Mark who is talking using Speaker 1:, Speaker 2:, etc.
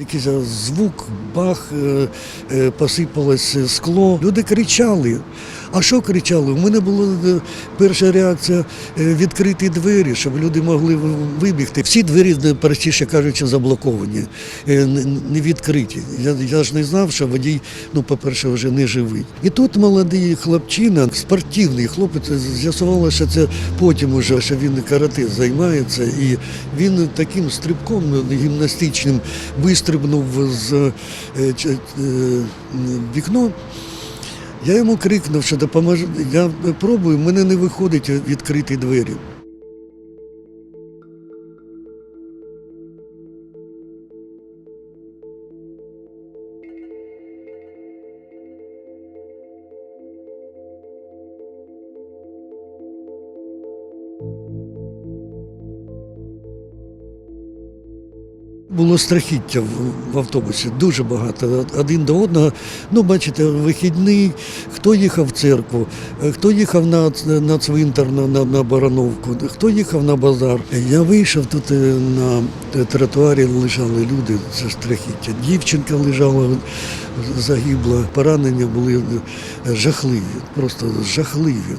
Speaker 1: Якийсь звук, бах, е, е, посипалось скло. Люди кричали. А що кричали? У мене була е, перша реакція е, відкриті двері, щоб люди могли вибігти. Всі двері, е, простіше кажучи, заблоковані, не відкриті. Я, я ж не знав, що водій, ну, по-перше, вже не живий. І тут молодий хлопчина, спортивний хлопець, з'ясувалося, що це потім уже, що він карате займається. І він таким стрибком гімнастичним вистрибнув з вікно. Я йому крикнув, що допоможу. Я пробую, мене не виходить відкрити двері. Було страхіття в- автобусі, дуже багато. Один до одного. Ну, бачите, вихідний, хто їхав в церкву, е, хто їхав на, на цвинтар, на, на, на Барановку, хто їхав на базар. Я вийшов тут е, на тротуарі, лежали люди, це страхіття. Дівчинка лежала, загибла, поранення були е, жахливі, просто жахливі.